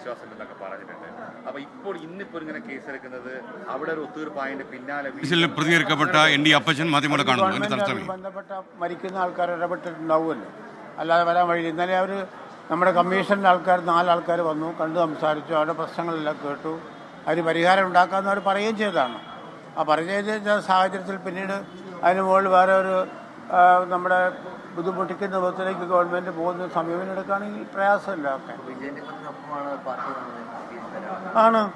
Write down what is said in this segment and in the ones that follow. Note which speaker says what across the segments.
Speaker 1: വിശ്വാസമില്ലെന്നൊക്കെ പറഞ്ഞിട്ടുണ്ട്. അപ്പൊ ഇപ്പോൾ ഇന്നിപ്പോ ഇങ്ങനെ കേസെടുക്കുന്നത് അവിടെ ഒരു ഒത്തീർപ്പായതിന്റെ പിന്നാലെ
Speaker 2: പ്രതികരിക്കപ്പെട്ട എൻ ഡി അപ്പച്ചൻ മാധ്യമങ്ങളെ കാണുന്നു.
Speaker 3: ബന്ധപ്പെട്ട മരിക്കുന്ന ആൾക്കാർ ഇടപെട്ടിട്ടുണ്ടാവുമല്ലോ. അല്ലാതെ വരാൻ വഴി ഇന്നലെ അവർ നമ്മുടെ കമ്മീഷന്റെ ആൾക്കാർ നാലാൾക്കാർ വന്നു കണ്ടു സംസാരിച്ചു. അവരുടെ പ്രശ്നങ്ങളെല്ലാം കേട്ടു. അതിന് പരിഹാരം ഉണ്ടാക്കാമെന്ന് അവർ പറയുകയും ചെയ്തതാണ്. ആ പറയുകയും ചെയ്ത സാഹചര്യത്തിൽ പിന്നീട് അതിന് മുകളിൽ വേറെ ഒരു നമ്മുടെ ബുദ്ധിമുട്ടിക്കുന്ന വിധത്തിലേക്ക് ഗവൺമെന്റ് പോകുന്ന സമീപനം എടുക്കുകയാണെങ്കിൽ പ്രയാസമില്ല ഒക്കെ. ആണ്.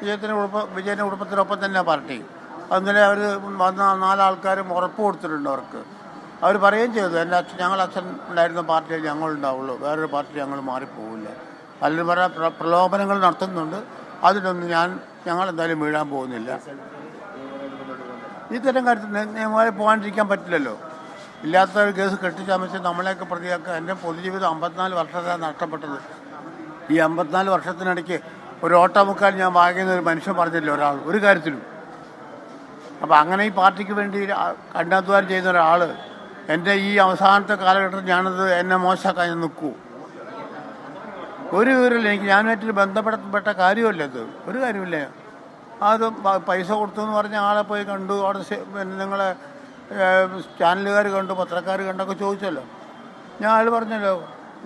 Speaker 3: വിജയത്തിന്റെ കുടുംബ വിജയന്റെ കുടുംബത്തിനൊപ്പം തന്നെ പാർട്ടി. അങ്ങനെ അവർ വന്ന നാലാൾക്കാരും ഉറപ്പ് കൊടുത്തിട്ടുണ്ട് അവർക്ക്. അവർ പറയുകയും ചെയ്തു എന്റെ അച്ഛൻ ഞങ്ങൾ അച്ഛൻ ഉണ്ടായിരുന്ന പാർട്ടിയിൽ ഞങ്ങൾ ഉണ്ടാവുള്ളൂ. വേറൊരു പാർട്ടി ഞങ്ങൾ മാറിപ്പോവില്ല. പലരും പല പ്ര- പ്രലോഭനങ്ങൾ നടത്തുന്നുണ്ട്. അതിലൊന്നും ഞാൻ ഞങ്ങൾ എന്തായാലും വീഴാൻ പോകുന്നില്ല. ഇത്തരം കാര്യത്തിൽ നി- നിയമമായി പോകാണ്ടിരിക്കാൻ പറ്റില്ലല്ലോ. ഇല്ലാത്ത ഒരു കേസ് കെട്ടിച്ചമച്ച് നമ്മളെയൊക്കെ പ്രതിയാക്കുക. എന്റെ പൊതുജീവിതം അമ്പത്തിനാല് വർഷത്തെ നഷ്ടപ്പെട്ടത്. ഈ അമ്പത്തിനാല് വർഷത്തിനിടയ്ക്ക് ഒരു ഓട്ടമുക്കാൽ ഞാൻ വാങ്ങിയെന്ന് ഒരു മനുഷ്യൻ പറഞ്ഞില്ല ഒരാൾ? ഒരു കാര്യത്തിലും. അപ്പോൾ അങ്ങനെ ഈ പാർട്ടിക്ക് വേണ്ടി കണ്ടാധ്വാനം ചെയ്യുന്ന ഒരാൾ എന്റെ ഈ അവസാനത്തെ കാലഘട്ടത്തിൽ ഞാനത് എന്നെ മോശമാക്കാൻ നിൽക്കൂ ഒരു വിവരമില്ല. എനിക്ക് ഞാനുമായിട്ട് ബന്ധപ്പെടപ്പെട്ട കാര്യമല്ല ഇത്. ഒരു കാര്യമില്ല. അത് പൈസ കൊടുത്തു എന്ന് പറഞ്ഞ ആളെ പോയി കണ്ടു. അവിടെ നിങ്ങളെ ചാനലുകാർ കണ്ടു പത്രക്കാർ കണ്ടൊക്കെ ചോദിച്ചല്ലോ. ഞാൻ അയാൾ പറഞ്ഞല്ലോ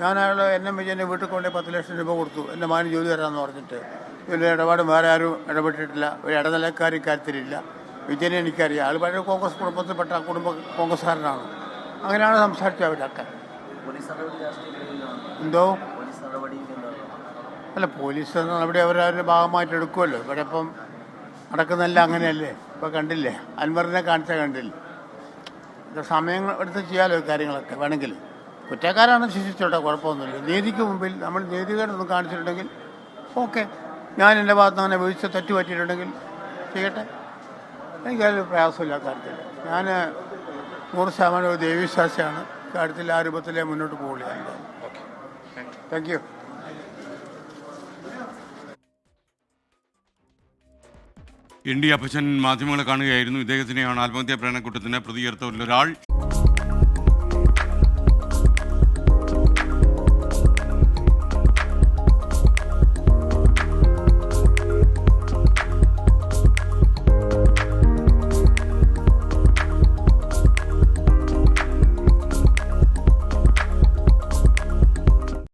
Speaker 3: ഞാൻ അയാൾ എന്നെ വിജയന്റെ വീട്ടിൽ കൊണ്ട് പത്ത് ലക്ഷം രൂപ കൊടുത്തു. എന്റെ മാന് ജോലി തരാമെന്ന് പറഞ്ഞിട്ട്. വലിയ ഇടപാട് വേറെ ആരും ഇടപെട്ടിട്ടില്ല. ഒരു ഇടനിലക്കാർ ഇക്കാര്യത്തിലില്ല വിജയനെ എനിക്കറിയാം. ആൾ പഴയ കോൺഗ്രസ് കുടുംബത്തിൽപ്പെട്ട കുടുംബ കോൺഗ്രസ്സുകാരനാണ്. അങ്ങനെയാണ് സംസാരിച്ചത് അവരൊക്കെ എന്തോ? അല്ല പോലീസ് നടപടി അവരവരുടെ ഭാഗമായിട്ട് എടുക്കുമല്ലോ ഇവിടെ ഇപ്പം നടക്കുന്നതല്ല അങ്ങനെയല്ലേ? ഇപ്പം കണ്ടില്ലേ? അൻവറിനെ കാണിച്ചാൽ കണ്ടില്ലേ? ഇത് സമയം എടുത്ത് ചെയ്യാമല്ലോ കാര്യങ്ങളൊക്കെ വേണമെങ്കിൽ. കുറ്റക്കാരാണ് ശിക്ഷിച്ചോട്ടെ കുഴപ്പമൊന്നുമില്ല. നീതിക്ക് മുമ്പിൽ നമ്മൾ നീതികേടൊന്നും കാണിച്ചിട്ടുണ്ടെങ്കിൽ ഓക്കെ. ഞാൻ എന്റെ ഭാഗത്ത് അങ്ങനെ വീഴ്ച തെറ്റ് പറ്റിയിട്ടുണ്ടെങ്കിൽ ചെയ്യട്ടെ. എനിക്കതിൽ പ്രയാസമില്ല കാര്യത്തിൽ. ഞാൻ നൂറ് ശതമാനം ഒരു ദൈവവിശ്വാസിയാണ്. കാര്യത്തിൽ ആ രൂപത്തിലേ മുന്നോട്ട് പോവുകയില്ല thank you
Speaker 2: N D Appachan മാധ്യമങ്ങളെ കാണുകയായിരുന്നു. ഇദ്ദേഹത്തിനെയാണ് ആത്മഹത്യാ പ്രേരണക്കൂട്ടത്തിന് പ്രതിയേർത്തവരിൽ ഒരാൾ.